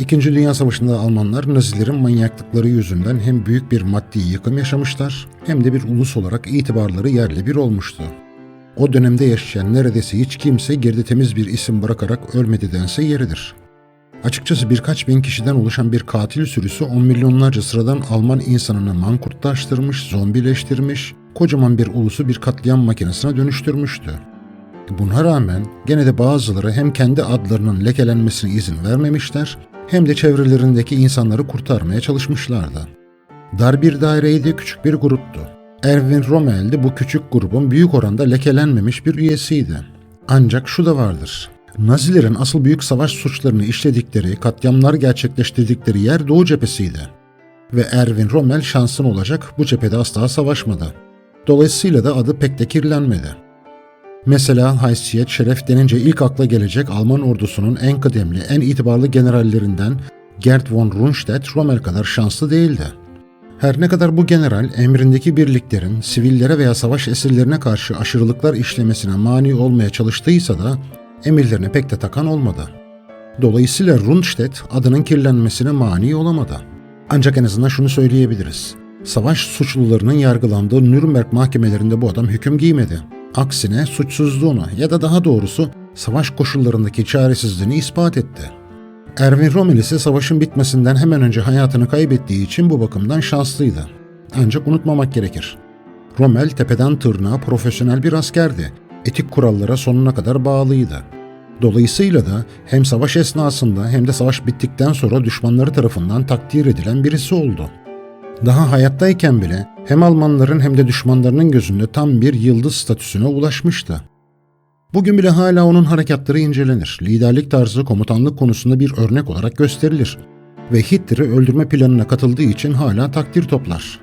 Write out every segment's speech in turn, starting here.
İkinci Dünya Savaşı'nda Almanlar Nazilerin manyaklıkları yüzünden hem büyük bir maddi yıkım yaşamışlar hem de bir ulus olarak itibarları yerle bir olmuştu. O dönemde yaşayan neredeyse hiç kimse geride temiz bir isim bırakarak ölmedi dense yeridir. Açıkçası birkaç bin kişiden oluşan bir katil sürüsü on milyonlarca sıradan Alman insanını mankurtlaştırmış, zombileştirmiş, kocaman bir ulusu bir katliam makinesine dönüştürmüştü. Buna rağmen gene de bazıları hem kendi adlarının lekelenmesine izin vermemişler hem de çevrelerindeki insanları kurtarmaya çalışmışlardı. Dar bir daireydi, küçük bir gruptu. Erwin Rommel de bu küçük grubun büyük oranda lekelenmemiş bir üyesiydi. Ancak şu da vardır. Nazilerin asıl büyük savaş suçlarını işledikleri, katliamlar gerçekleştirdikleri yer Doğu cephesiydi. Ve Erwin Rommel şansın olacak bu cephede asla savaşmadı. Dolayısıyla da adı pek de kirlenmedi. Mesela haysiyet, şeref denince ilk akla gelecek Alman ordusunun en kıdemli, en itibarlı generallerinden Gerd von Rundstedt Rommel kadar şanslı değildi. Her ne kadar bu general emrindeki birliklerin sivillere veya savaş esirlerine karşı aşırılıklar işlemesine mani olmaya çalıştıysa da emirlerine pek de takan olmadı. Dolayısıyla Rundstedt adının kirlenmesine mani olamadı. Ancak en azından şunu söyleyebiliriz. Savaş suçlularının yargılandığı Nürnberg mahkemelerinde bu adam hüküm giymedi. Aksine suçsuzluğunu ya da daha doğrusu savaş koşullarındaki çaresizliğini ispat etti. Erwin Rommel ise savaşın bitmesinden hemen önce hayatını kaybettiği için bu bakımdan şanslıydı. Ancak unutmamak gerekir. Rommel tepeden tırnağa profesyonel bir askerdi. Etik kurallara sonuna kadar bağlıydı. Dolayısıyla da hem savaş esnasında hem de savaş bittikten sonra düşmanları tarafından takdir edilen birisi oldu. Daha hayattayken bile hem Almanların hem de düşmanlarının gözünde tam bir yıldız statüsüne ulaşmıştı. Bugün bile hala onun harekatları incelenir. Liderlik tarzı komutanlık konusunda bir örnek olarak gösterilir. Ve Hitler'i öldürme planına katıldığı için hala takdir toplar.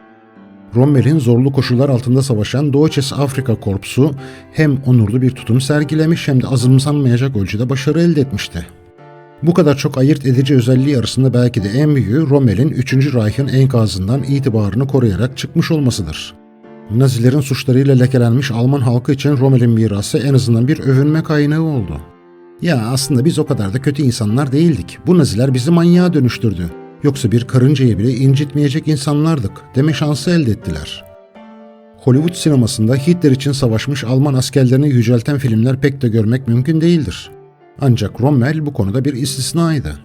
Rommel'in zorlu koşullar altında savaşan Deutsches Afrika Korpusu hem onurlu bir tutum sergilemiş hem de azımsanmayacak ölçüde başarı elde etmişti. Bu kadar çok ayırt edici özelliği arasında belki de en büyüğü Rommel'in 3. Reich'ın enkazından itibarını koruyarak çıkmış olmasıdır. Nazilerin suçlarıyla lekelenmiş Alman halkı için Rommel'in mirası en azından bir övünme kaynağı oldu. Ya aslında biz o kadar da kötü insanlar değildik. Bu Naziler bizi manyağa dönüştürdü. Yoksa bir karıncayı bile incitmeyecek insanlardık deme şansı elde ettiler. Hollywood sinemasında Hitler için savaşmış Alman askerlerini yücelten filmler pek de görmek mümkün değildir. Ancak Rommel bu konuda bir istisnaydı.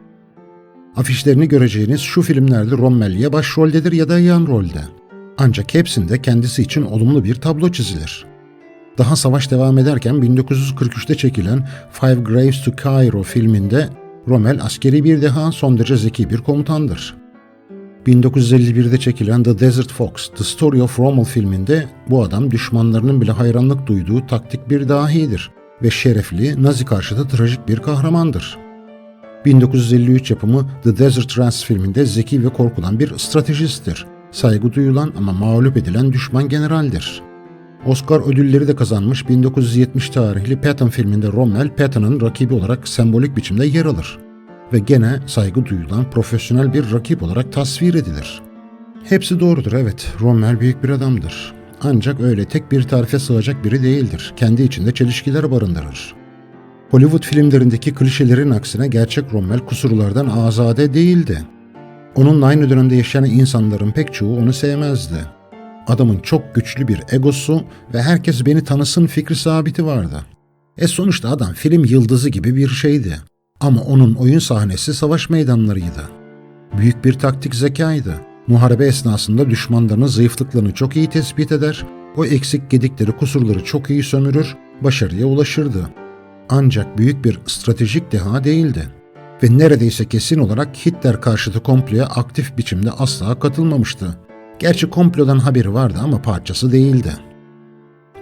Afişlerini göreceğiniz şu filmlerde Rommel ya başroldedir ya da yan rolde. Ancak hepsinde kendisi için olumlu bir tablo çizilir. Daha savaş devam ederken 1943'te çekilen Five Graves to Cairo filminde Rommel askeri bir deha son derece zeki bir komutandır. 1951'de çekilen The Desert Fox, The Story of Rommel filminde bu adam düşmanlarının bile hayranlık duyduğu taktik bir dahidir ve şerefli Nazi karşıtı trajik bir kahramandır. 1953 yapımı The Desert Rats filminde zeki ve korkulan bir stratejisttir. Saygı duyulan ama mağlup edilen düşman generaldir. Oscar ödülleri de kazanmış 1970 tarihli Patton filminde Rommel, Patton'ın rakibi olarak sembolik biçimde yer alır. Ve gene saygı duyulan profesyonel bir rakip olarak tasvir edilir. Hepsi doğrudur evet, Rommel büyük bir adamdır. Ancak öyle tek bir tarife sığacak biri değildir. Kendi içinde çelişkiler barındırır. Hollywood filmlerindeki klişelerin aksine gerçek Rommel kusurlardan azade değildi. Onunla aynı dönemde yaşayan insanların pek çoğu onu sevmezdi. Adamın çok güçlü bir egosu ve herkes beni tanısın fikri sabiti vardı. E sonuçta adam film yıldızı gibi bir şeydi. Ama onun oyun sahnesi savaş meydanlarıydı. Büyük bir taktik zekaydı. Muharebe esnasında düşmanlarının zayıflıklarını çok iyi tespit eder, o eksik gedikleri kusurları çok iyi sömürür, başarıya ulaşırdı. Ancak büyük bir stratejik deha değildi ve neredeyse kesin olarak Hitler karşıtı komploya aktif biçimde asla katılmamıştı. Gerçi komplodan haberi vardı ama parçası değildi.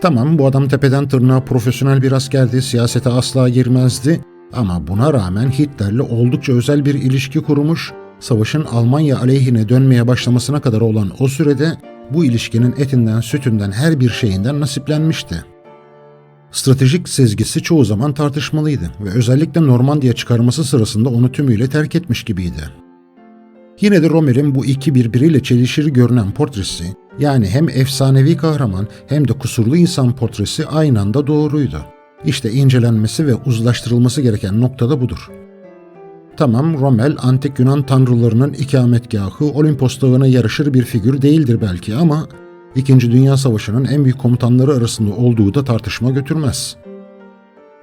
Tamam bu adam tepeden tırnağa profesyonel bir askerdi, siyasete asla girmezdi ama buna rağmen Hitler'le oldukça özel bir ilişki kurmuş, savaşın Almanya aleyhine dönmeye başlamasına kadar olan o sürede bu ilişkinin etinden sütünden her bir şeyinden nasiplenmişti. Stratejik sezgisi çoğu zaman tartışmalıydı ve özellikle Normandiya çıkarması sırasında onu tümüyle terk etmiş gibiydi. Yine de Rommel'in bu iki birbiriyle çelişir görünen portresi, yani hem efsanevi kahraman hem de kusurlu insan portresi aynı anda doğruydu. İşte incelenmesi ve uzlaştırılması gereken nokta da budur. Tamam Rommel antik Yunan tanrılarının ikametgahı Olimpos dağına yarışır bir figür değildir belki ama İkinci Dünya Savaşı'nın en büyük komutanları arasında olduğu da tartışma götürmez.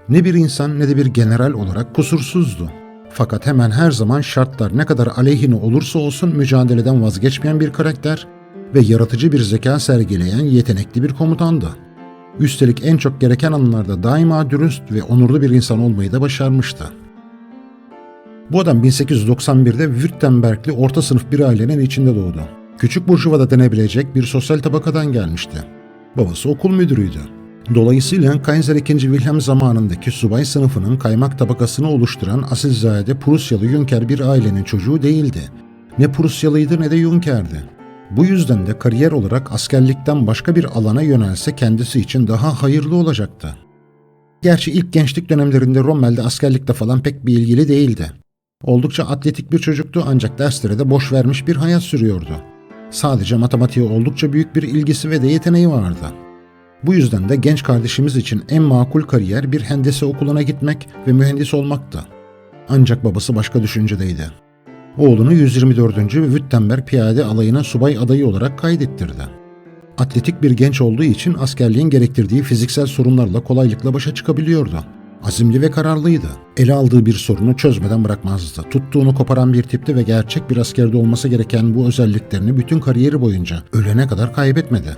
Ne bir insan ne de bir general olarak kusursuzdu. Fakat hemen her zaman şartlar ne kadar aleyhine olursa olsun mücadeleden vazgeçmeyen bir karakter ve yaratıcı bir zeka sergileyen yetenekli bir komutandı. Üstelik en çok gereken anlarda daima dürüst ve onurlu bir insan olmayı da başarmıştı. Bu adam 1891'de Württembergli orta sınıf bir ailenin içinde doğdu. Küçük burjuvada denebilecek bir sosyal tabakadan gelmişti. Babası okul müdürüydü. Dolayısıyla Kaiser II. Wilhelm zamanındaki subay sınıfının kaymak tabakasını oluşturan asilzade Prusyalı Yunker bir ailenin çocuğu değildi. Ne Prusyalıydı ne de Yunker'di. Bu yüzden de kariyer olarak askerlikten başka bir alana yönelse kendisi için daha hayırlı olacaktı. Gerçi ilk gençlik dönemlerinde Rommel'de askerlikte falan pek bir ilgili değildi. Oldukça atletik bir çocuktu ancak derslere de boş vermiş bir hayat sürüyordu. Sadece matematiğe oldukça büyük bir ilgisi ve de yeteneği vardı. Bu yüzden de genç kardeşimiz için en makul kariyer bir hendese okuluna gitmek ve mühendis olmaktı. Ancak babası başka düşüncedeydi. Oğlunu 124. Württemberg Piyade Alayı'na subay adayı olarak kaydettirdi. Atletik bir genç olduğu için askerliğin gerektirdiği fiziksel sorunlarla kolaylıkla başa çıkabiliyordu. Azimli ve kararlıydı. Ele aldığı bir sorunu çözmeden bırakmazdı. Tuttuğunu koparan bir tipti ve gerçek bir askerde olması gereken bu özelliklerini bütün kariyeri boyunca ölene kadar kaybetmedi.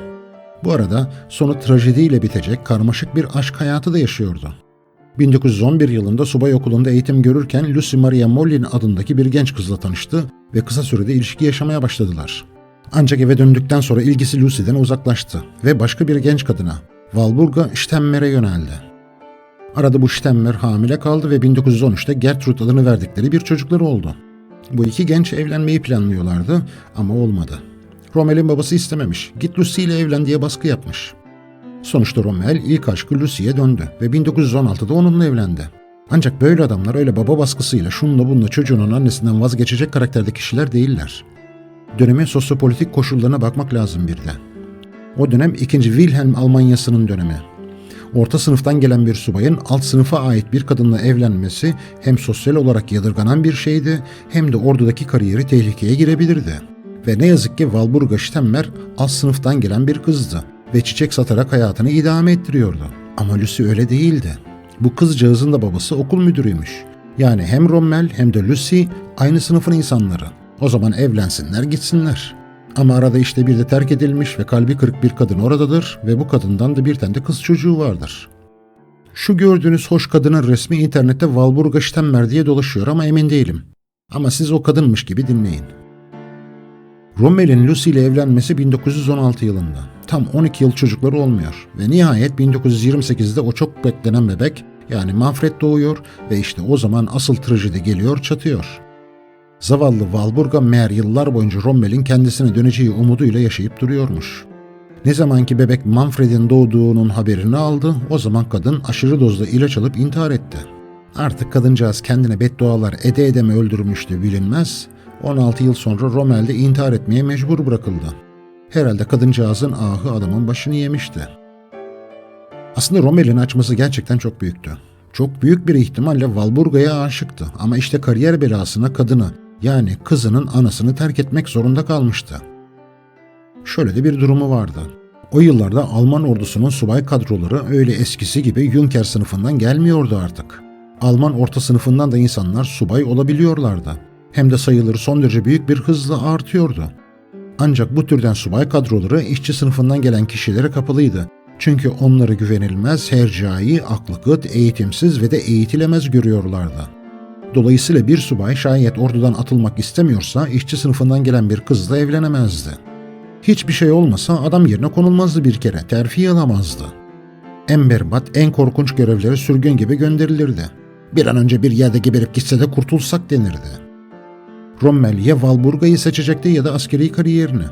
Bu arada sonu trajediyle bitecek karmaşık bir aşk hayatı da yaşıyordu. 1911 yılında subay okulunda eğitim görürken Lucy Maria Mollin adındaki bir genç kızla tanıştı ve kısa sürede ilişki yaşamaya başladılar. Ancak eve döndükten sonra ilgisi Lucy'den uzaklaştı ve başka bir genç kadına, Walburga Stemmer'e yöneldi. Arada bu Stemmer hamile kaldı ve 1913'te Gertrude adını verdikleri bir çocukları oldu. Bu iki genç evlenmeyi planlıyorlardı ama olmadı. Rommel'in babası istememiş. Git Lucy ile evlen diye baskı yapmış. Sonuçta Rommel ilk aşkı Lucy'ye döndü ve 1916'da onunla evlendi. Ancak böyle adamlar öyle baba baskısıyla şunla bunla çocuğunun annesinden vazgeçecek karakterde kişiler değiller. Dönemin sosyopolitik koşullarına bakmak lazım bir de. O dönem 2. Wilhelm Almanyası'nın dönemi. Orta sınıftan gelen bir subayın alt sınıfa ait bir kadınla evlenmesi hem sosyal olarak yadırganan bir şeydi hem de ordudaki kariyeri tehlikeye girebilirdi. Ve ne yazık ki Walburga Stemmer alt sınıftan gelen bir kızdı ve çiçek satarak hayatını idame ettiriyordu. Ama Lucy öyle değildi. Bu kızcağızın da babası okul müdürüymüş. Yani hem Rommel hem de Lucy aynı sınıfın insanları. O zaman evlensinler gitsinler. Ama arada işte bir de terk edilmiş ve kalbi kırık bir kadın oradadır ve bu kadından da bir tane de kız çocuğu vardır. Şu gördüğünüz hoş kadının resmi internette Walburga Stemmer diye dolaşıyor ama emin değilim. Ama siz o kadınmış gibi dinleyin. Rommel'in Lucy ile evlenmesi 1916 yılında. Tam 12 yıl çocukları olmuyor ve nihayet 1928'de o çok beklenen bebek yani Manfred doğuyor ve işte o zaman asıl trajedi geliyor çatıyor. Zavallı Walburga meğer yıllar boyunca Rommel'in kendisine döneceği umuduyla yaşayıp duruyormuş. Ne zamanki bebek Manfred'in doğduğunun haberini aldı, o zaman kadın aşırı dozda ilaç alıp intihar etti. Artık kadıncağız kendine beddualar ede ede mi öldürmüştü bilinmez, 16 yıl sonra Rommel de intihar etmeye mecbur bırakıldı. Herhalde kadıncağızın ahı adamın başını yemişti. Aslında Rommel'in açması gerçekten çok büyüktü. Çok büyük bir ihtimalle Walburga'ya aşıktı ama işte kariyer belasına kadını yani kızının anasını terk etmek zorunda kalmıştı. Şöyle de bir durumu vardı. O yıllarda Alman ordusunun subay kadroları öyle eskisi gibi Junker sınıfından gelmiyordu artık. Alman orta sınıfından da insanlar subay olabiliyorlardı. Hem de sayıları son derece büyük bir hızla artıyordu. Ancak bu türden subay kadroları işçi sınıfından gelen kişilere kapalıydı. Çünkü onları güvenilmez, hercai, aklı kıt, eğitimsiz ve de eğitilemez görüyorlardı. Dolayısıyla bir subay şayet ordudan atılmak istemiyorsa işçi sınıfından gelen bir kızla evlenemezdi. Hiçbir şey olmasa adam yerine konulmazdı bir kere, terfi alamazdı. En berbat, en korkunç görevlere sürgün gibi gönderilirdi. Bir an önce bir yerde geberip gitse de kurtulsak denirdi. Rommel ya Walburga'yı seçecekti ya da askeri kariyerini.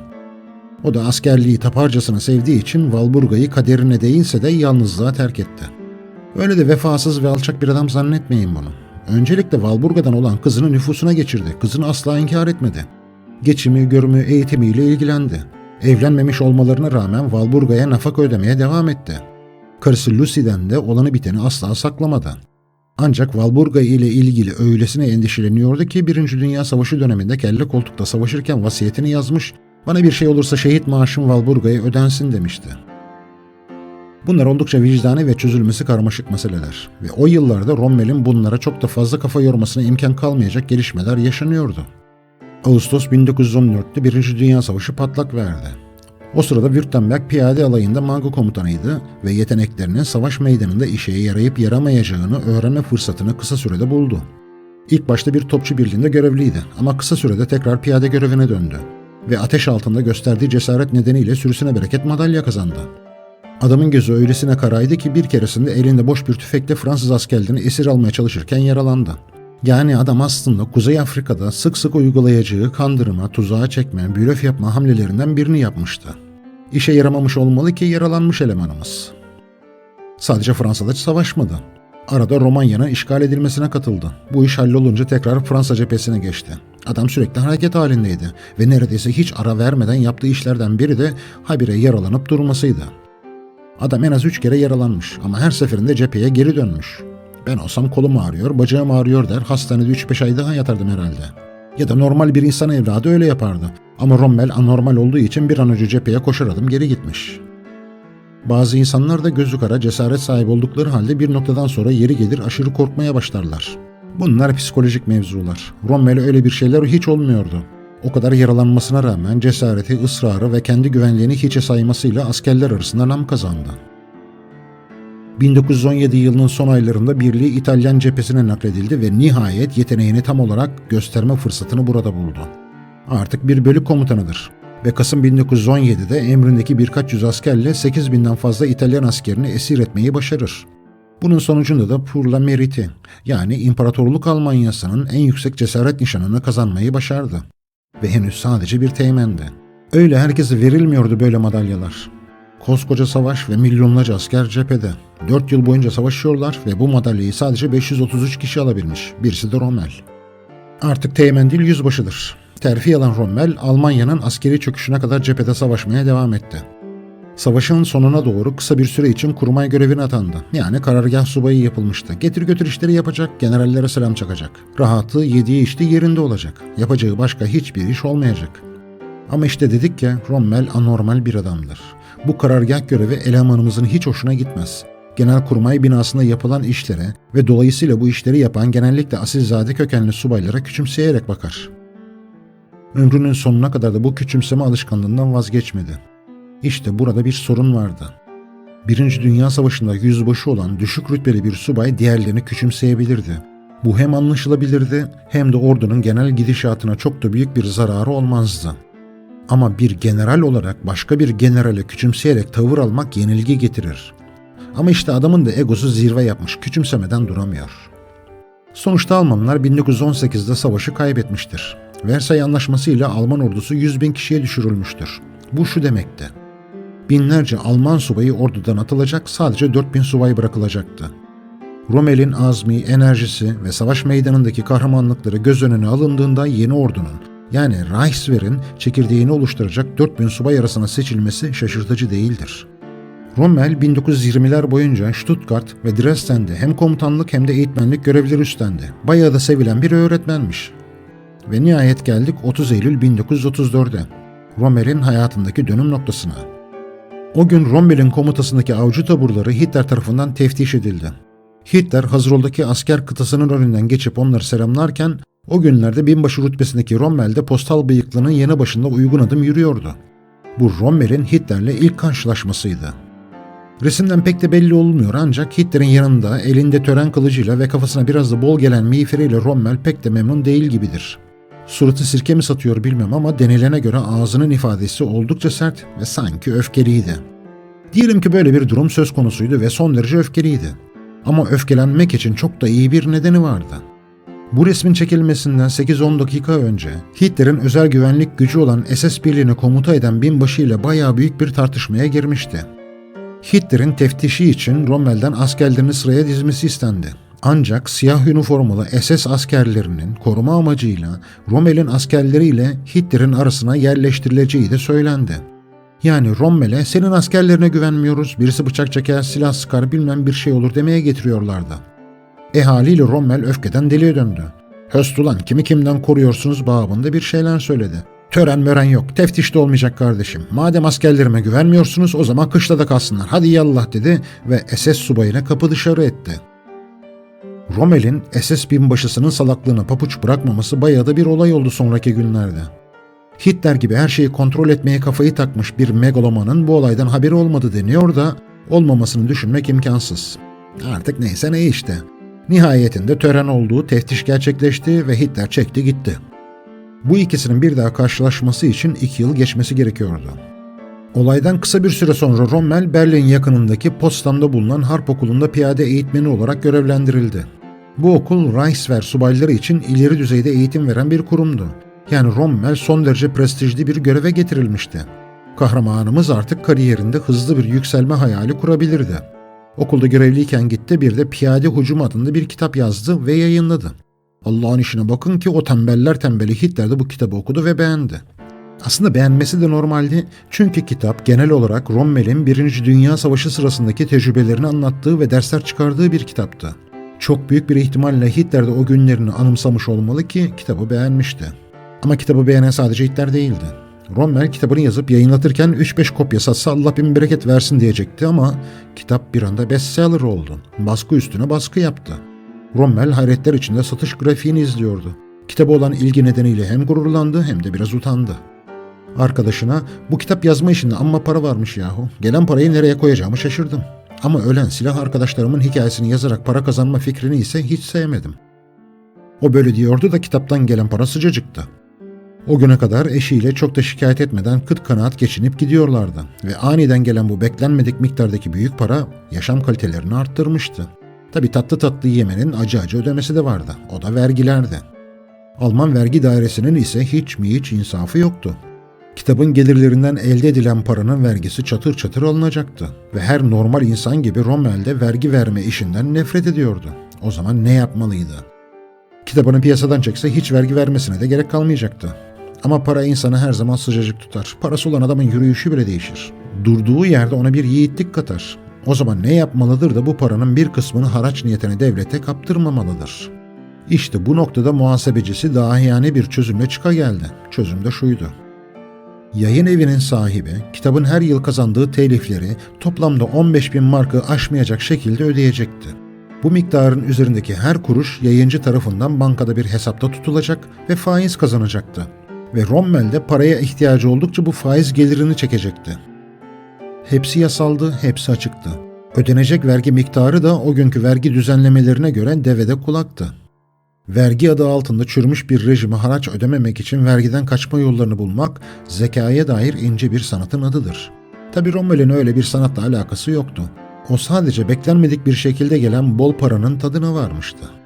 O da askerliği taparcasına sevdiği için Walburga'yı kaderine değinse de yalnızlığa terk etti. Öyle de vefasız ve alçak bir adam zannetmeyin bunu. Öncelikle Walburga'dan olan kızını nüfusuna geçirdi. Kızını asla inkar etmedi. Geçimi, görümü, eğitimiyle ilgilendi. Evlenmemiş olmalarına rağmen Walburga'ya nafaka ödemeye devam etti. Karısı Lucy'den de olanı biteni asla saklamadı. Ancak Walburga ile ilgili öylesine endişeleniyordu ki Birinci Dünya Savaşı döneminde kelle koltukta savaşırken vasiyetini yazmış, bana bir şey olursa şehit maaşım Walburga'ya ödensin demişti. Bunlar oldukça vicdani ve çözülmesi karmaşık meseleler ve o yıllarda Rommel'in bunlara çok da fazla kafa yormasına imkan kalmayacak gelişmeler yaşanıyordu. Ağustos 1914'te Birinci Dünya Savaşı patlak verdi. O sırada Württemberg piyade alayında mango komutanıydı ve yeteneklerinin savaş meydanında işe yarayıp yaramayacağını öğrenme fırsatını kısa sürede buldu. İlk başta bir topçu birliğinde görevliydi ama kısa sürede tekrar piyade görevine döndü ve ateş altında gösterdiği cesaret nedeniyle sürüsüne bereket madalya kazandı. Adamın gözü öylesine karaydı ki bir keresinde elinde boş bir tüfekle Fransız askerlerini esir almaya çalışırken yaralandı. Yani adam aslında Kuzey Afrika'da sık sık uygulayacağı kandırma, tuzağa çekme, blöf yapma hamlelerinden birini yapmıştı. İşe yaramamış olmalı ki yaralanmış elemanımız. Sadece Fransa'da savaşmadı. Arada Romanya'nın işgal edilmesine katıldı. Bu iş hallolunca tekrar Fransa cephesine geçti. Adam sürekli hareket halindeydi ve neredeyse hiç ara vermeden yaptığı işlerden biri de habire yaralanıp durmasıydı. Adam en az üç kere yaralanmış ama her seferinde cepheye geri dönmüş. Ben olsam kolum ağrıyor, bacağım ağrıyor der, hastanede 3-5 ay daha yatardım herhalde. Ya da normal bir insan evladı öyle yapardı. Ama Rommel anormal olduğu için bir an önce cepheye koşar adım geri gitmiş. Bazı insanlar da gözü kara cesaret sahibi oldukları halde bir noktadan sonra yeri gelir aşırı korkmaya başlarlar. Bunlar psikolojik mevzular. Rommel öyle bir şeyler hiç olmuyordu. O kadar yaralanmasına rağmen cesareti, ısrarı ve kendi güvenliğini hiçe saymasıyla askerler arasında nam kazandı. 1917 yılının son aylarında birliği İtalyan cephesine nakledildi ve nihayet yeteneğini tam olarak gösterme fırsatını burada buldu. Artık bir bölük komutanıdır ve Kasım 1917'de emrindeki birkaç yüz askerle 8 binden fazla İtalyan askerini esir etmeyi başarır. Bunun sonucunda da Pour la Mérite yani İmparatorluk Almanyası'nın en yüksek cesaret nişanını kazanmayı başardı. Ve henüz sadece bir teğmendi. Öyle herkese verilmiyordu böyle madalyalar. Koskoca savaş ve milyonlarca asker cephede. 4 yıl boyunca savaşıyorlar ve bu madalyayı sadece 533 kişi alabilmiş. Birisi de Rommel. Artık teğmen değil yüzbaşıdır. Terfi alan Rommel, Almanya'nın askeri çöküşüne kadar cephede savaşmaya devam etti. Savaşın sonuna doğru kısa bir süre için kurmay görevine atandı. Yani karargah subayı yapılmıştı. Getir götür işleri yapacak, generallere selam çakacak. Rahatı, yediği içtiği yerinde olacak. Yapacağı başka hiçbir iş olmayacak. Ama işte dedik ya Rommel anormal bir adamdır. Bu karargah görevi elemanımızın hiç hoşuna gitmez. Genelkurmay binasında yapılan işlere ve dolayısıyla bu işleri yapan genellikle asilzade kökenli subaylara küçümseyerek bakar. Ömrünün sonuna kadar da bu küçümseme alışkanlığından vazgeçmedi. İşte burada bir sorun vardı. Birinci Dünya Savaşı'nda yüzbaşı olan düşük rütbeli bir subay diğerlerini küçümseyebilirdi. Bu hem anlaşılabilirdi hem de ordunun genel gidişatına çok da büyük bir zararı olmazdı. Ama bir general olarak başka bir generale küçümseyerek tavır almak yenilgi getirir. Ama işte adamın da egosu zirve yapmış, küçümsemeden duramıyor. Sonuçta Almanlar 1918'de savaşı kaybetmiştir. Versay Anlaşması ile Alman ordusu 100 bin kişiye düşürülmüştür. Bu şu demekti. Binlerce Alman subayı ordudan atılacak, sadece 4 bin subay bırakılacaktı. Rommel'in azmi, enerjisi ve savaş meydanındaki kahramanlıkları göz önüne alındığında yeni ordunun, yani Reichswehr'in çekirdeğini oluşturacak 4000 subay arasına seçilmesi şaşırtıcı değildir. Rommel 1920'ler boyunca Stuttgart ve Dresden'de hem komutanlık hem de eğitmenlik görevleri üstlendi. Bayağı da sevilen bir öğretmenmiş. Ve nihayet geldik 30 Eylül 1934'e. Rommel'in hayatındaki dönüm noktasına. O gün Rommel'in komutasındaki avcı taburları Hitler tarafından teftiş edildi. Hitler Hazırol'daki asker kıtasının önünden geçip onları selamlarken o günlerde binbaşı rütbesindeki Rommel de postal bıyıklının yanı başında uygun adım yürüyordu. Bu Rommel'in Hitler'le ilk karşılaşmasıydı. Resimden pek de belli olmuyor ancak Hitler'in yanında elinde tören kılıcıyla ve kafasına biraz da bol gelen miğferiyle Rommel pek de memnun değil gibidir. Suratı sirke mi satıyor bilmem ama denilene göre ağzının ifadesi oldukça sert ve sanki öfkeliydi. Diyelim ki böyle bir durum söz konusuydu ve son derece öfkeliydi. Ama öfkelenmek için çok da iyi bir nedeni vardı. Bu resmin çekilmesinden 8-10 dakika önce Hitler'in özel güvenlik gücü olan SS birliğini komuta eden binbaşı ile bayağı büyük bir tartışmaya girmişti. Hitler'in teftişi için Rommel'den askerlerini sıraya dizmesi istendi. Ancak siyah üniformalı SS askerlerinin koruma amacıyla Rommel'in askerleriyle Hitler'in arasına yerleştirileceği de söylendi. Yani Rommel'e senin askerlerine güvenmiyoruz, birisi bıçak çeker, silah sıkar bilmem bir şey olur demeye getiriyorlardı. E haliyle Rommel öfkeden deliye döndü. Höst ulan kimi kimden koruyorsunuz babında bir şeyler söyledi. Tören mören yok, teftiş de olmayacak kardeşim. Madem askerlerime güvenmiyorsunuz o zaman kışla da kalsınlar. Hadi yallah dedi ve SS subayına kapı dışarı etti. Rommel'in SS binbaşısının salaklığına papuç bırakmaması bayağı da bir olay oldu sonraki günlerde. Hitler gibi her şeyi kontrol etmeye kafayı takmış bir megalomanın bu olaydan haberi olmadı deniyor da olmamasını düşünmek imkansız. Artık neyse ne işte. Nihayetinde tören olduğu teftiş gerçekleşti ve Hitler çekti gitti. Bu ikisinin bir daha karşılaşması için iki yıl geçmesi gerekiyordu. Olaydan kısa bir süre sonra Rommel, Berlin yakınındaki Potsdam'da bulunan harp okulunda piyade eğitmeni olarak görevlendirildi. Bu okul Reichswehr subayları için ileri düzeyde eğitim veren bir kurumdu. Yani Rommel son derece prestijli bir göreve getirilmişti. Kahramanımız artık kariyerinde hızlı bir yükselme hayali kurabilirdi. Okulda görevliyken gitti bir de Piyade Hücum adında bir kitap yazdı ve yayınladı. Allah'ın işine bakın ki o tembeller tembeli Hitler de bu kitabı okudu ve beğendi. Aslında beğenmesi de normaldi çünkü kitap genel olarak Rommel'in 1. Dünya Savaşı sırasındaki tecrübelerini anlattığı ve dersler çıkardığı bir kitaptı. Çok büyük bir ihtimalle Hitler de o günlerini anımsamış olmalı ki kitabı beğenmişti. Ama kitabı beğenen sadece Hitler değildi. Rommel kitabını yazıp yayınlatırken 3-5 kopya satsa Allah bin bereket versin diyecekti ama kitap bir anda bestseller oldu. Baskı üstüne baskı yaptı. Rommel hayretler içinde satış grafiğini izliyordu. Kitaba olan ilgi nedeniyle hem gururlandı hem de biraz utandı. Arkadaşına bu kitap yazma işinde amma para varmış yahu. Gelen parayı nereye koyacağımı şaşırdım. Ama ölen silah arkadaşlarımın hikayesini yazarak para kazanma fikrini ise hiç sevmedim. O böyle diyordu da kitaptan gelen para sıcacıktı. O güne kadar eşiyle çok da şikayet etmeden kıt kanaat geçinip gidiyorlardı ve aniden gelen bu beklenmedik miktardaki büyük para yaşam kalitelerini arttırmıştı. Tabi tatlı tatlı yemenin acı acı ödemesi de vardı. O da vergilerdi. Alman vergi dairesinin ise hiç mi hiç insafı yoktu. Kitabın gelirlerinden elde edilen paranın vergisi çatır çatır alınacaktı. Ve her normal insan gibi Rommel de vergi verme işinden nefret ediyordu. O zaman ne yapmalıydı? Kitabını piyasadan çekse hiç vergi vermesine de gerek kalmayacaktı. Ama para insanı her zaman sıcacık tutar. Parası olan adamın yürüyüşü bile değişir. Durduğu yerde ona bir yiğitlik katar. O zaman ne yapmalıdır da bu paranın bir kısmını haraç niyetine devlete kaptırmamalıdır. İşte bu noktada muhasebecisi dahiyane bir çözümle çıka geldi. Çözüm de şuydu. Yayın evinin sahibi kitabın her yıl kazandığı telifleri toplamda 15 bin markı aşmayacak şekilde ödeyecekti. Bu miktarın üzerindeki her kuruş yayıncı tarafından bankada bir hesapta tutulacak ve faiz kazanacaktı. Ve Rommel de paraya ihtiyacı oldukça bu faiz gelirini çekecekti. Hepsi yasaldı, hepsi açıktı. Ödenecek vergi miktarı da o günkü vergi düzenlemelerine göre devede kulaktı. Vergi adı altında çürümüş bir rejime haraç ödememek için vergiden kaçma yollarını bulmak zekaya dair ince bir sanatın adıdır. Tabi Rommel'in öyle bir sanatla alakası yoktu. O sadece beklenmedik bir şekilde gelen bol paranın tadına varmıştı.